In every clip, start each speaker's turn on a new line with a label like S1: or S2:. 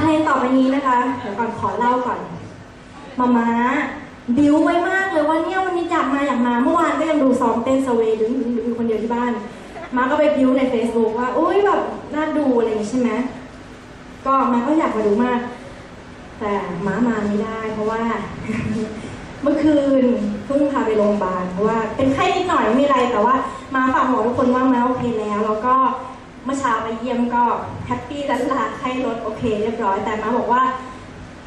S1: เพลงต่อไปนี้นะคะเดี๋ยวก่อนขอเล่าก่อน มาม้าบิวไว้มากเลยว่าเนี่ยวันนี้อยากมาอยากมา เมื่อวานก็ยังดูซ้อมเต้นสเวย์ดึงดึงดึงคนเดียวที่บ้าน มาก็ไปบิวใน Facebook ว่าอุ้ยแบบน่าดูอะไรอย่างงี้ใช่ไหมก็มาก็อยากมาดูมาก แต่ม้ามาไม่ได้ เพราะว่า เมื่อคืนเพิ่งพาไปโรงพยาบาลเพราะว่าเป็นไข้นิดหน่อยไม่มีอะไรแต่ว่ามาฝากหมอทุกคนว่ามาโอเคแล้ว แล้วก็ เมื่อเช้าไปเยี่ยมก็แฮปปี้ลันลาไข้ลดโอเค เรียบร้อย แต่มาบอกว่า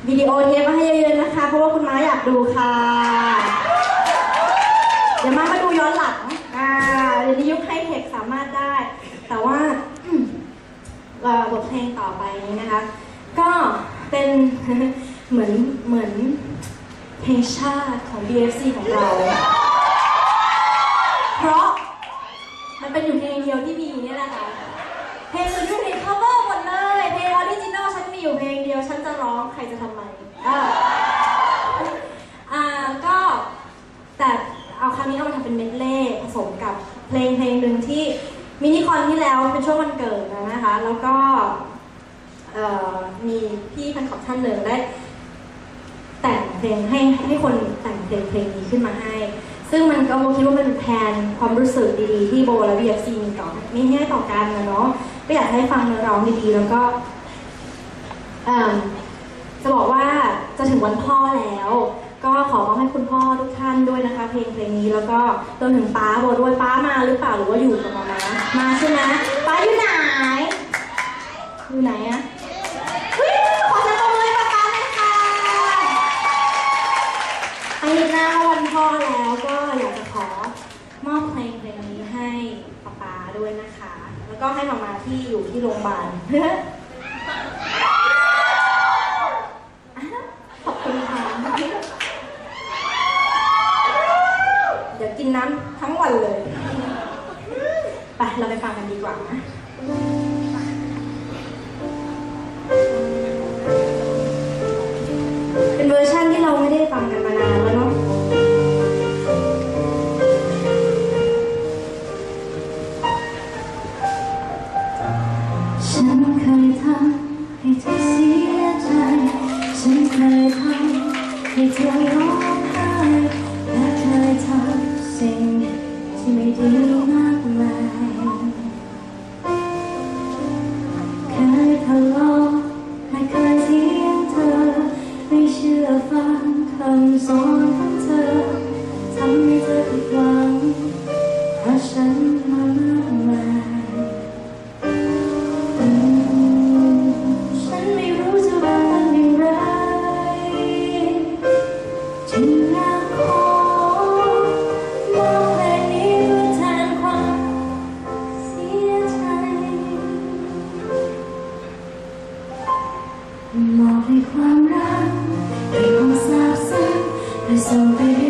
S1: วิดีโอเทปมาให้เยอะๆนะคะ เพราะว่าคุณม้าอยากดูค่ะ เดี๋ยวมามาดูย้อนหลังอ่าเดี๋ยวนี้ยุคไฮเทคสามารถได้ แต่ว่าเอ่อบทเพลงต่อไปนี้นะคะ ก็เป็นเหมือนเหมือนเพลงชาติของ BFC ของเรา เพราะมันเป็นอยู่เพลงเดียวที่มีนี่แหละค่ะ เพลงอื่นทุกเพลง cover หมดเลย เพลงออริจินอลฉันมีอยู่เพลงเดียว ฉันจะร้องใครจะทำไมอ่าอ่าก็แต่เอาครั้งนี้เอามาทำเป็นเมดเล่ผสมกับเพลงเพลงหนึ่งที่มินิคอนที่แล้วเป็นช่วงวันเกิดนะคะ แล้วก็เอ่อมีพี่แฟนคลับท่านหนึ่งได้ แต่งเพลงให้ให้คนแต่งเพลงเพลงนี้ขึ้นมาให้ ซึ่งมันก็โบคิดว่ามันเป็นแทนความรู้สึกดีๆ ที่โบและ BFC มีต่อมีให้ต่อกันนะเนาะ ก็อยากให้ฟังเนื้อร้องดีๆแล้วก็เอิ่มจะบอกว่าจะถึงวันพ่อแล้ว ก็ขอมอบให้คุณพ่อทุกท่านด้วยนะคะ เพลงเพลงนี้แล้วก็รวมถึงป้าโบด้วยป้ามาหรือเปล่าหรือว่าอยู่กับมามามาใช่ไหมป้าอยู่ไหนอยู่ไหนอะวิขอเสียงปรบมือให้ป้าๆเลยค่ะ อาทิตย์หน้าก็วันพ่อแล้วก็อยากจะขอมอบเพลงเพลงนี้ให้ป๊าป๊าด้วยนะคะ แล้ว ก็ให้มามาที่อยู่ที่โรงพยาบาลขอบคุณค่ะเดี๋ยวกินน้ำทั้งวันเลย ไป เราไปฟังกันดีกว่านะำ
S2: ให้เธอร้องไห้และเคยทำสิ่งที่ไม่ดีมากมายเคยทะเลาะและเคยเถียงเธอ ไม่เชื่อฟังคำสอนของเธอทำให้เธอผิดหวังเพราะฉัน ให้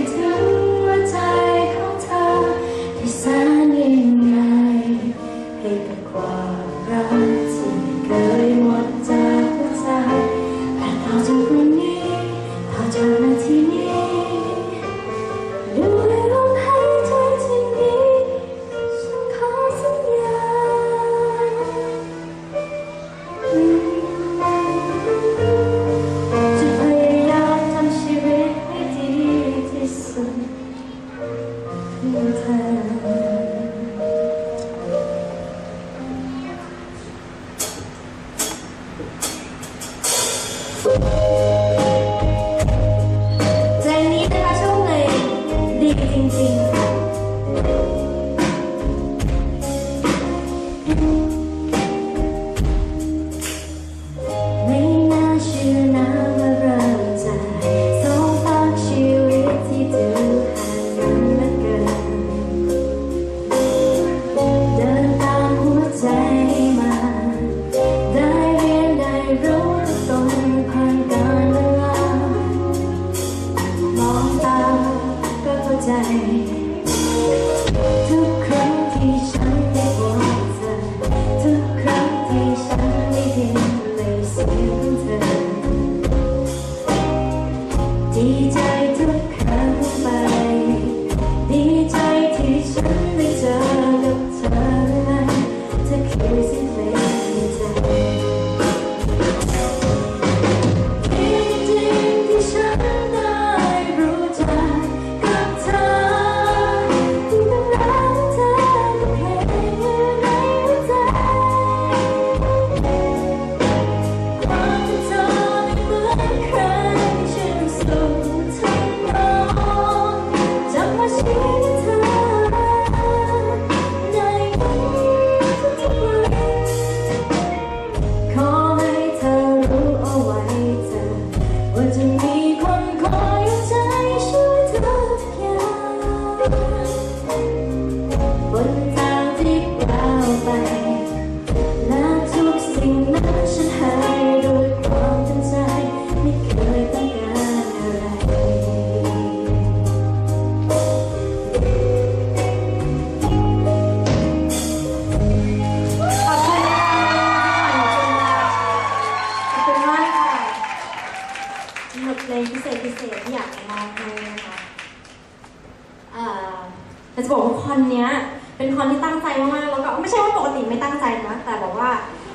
S2: แต่จะบอก
S1: ว่าคอนเนี้ยเป็นคอนที่ตั้งใจมากๆแล้วก็ไม่ใช่ว่าปกติไม่ตั้งใจนะแต่บอกว่า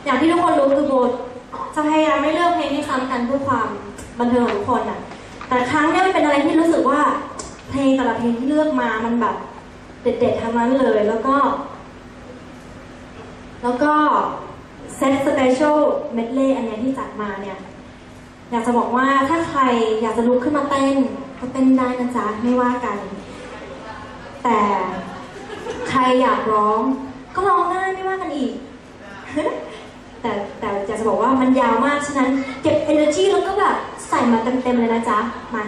S1: อย่างที่ทุกคนรู้คือโบจะพยายามไม่เลือกเพลงที่ซ้ำกันเพื่อความบันเทิงของทุกคนอะแต่ครั้งนี้มันเป็นอะไรที่รู้สึกว่าเพลงแต่ละเพลงที่เลือกมามันแบบเด็ดๆทั้งนั้นเลยแล้วก็ แล้วก็เซตสเปเชียลเมดเล่อันนี้ที่จัดมาเนี่ย อยากจะบอกว่าถ้าใครอยากจะลุกขึ้นมาเต้นก็เต้นได้นะจ๊ะไม่ว่ากัน แต่ใครอยากร้องก็ร้องได้ไม่ว่ากันอีก แต่แต่อยากจะบอกว่ามันยาวมากฉะนั้น เก็บ energy แล้วก็แบบใส่มาเต็มๆเลยนะจ๊ะ มา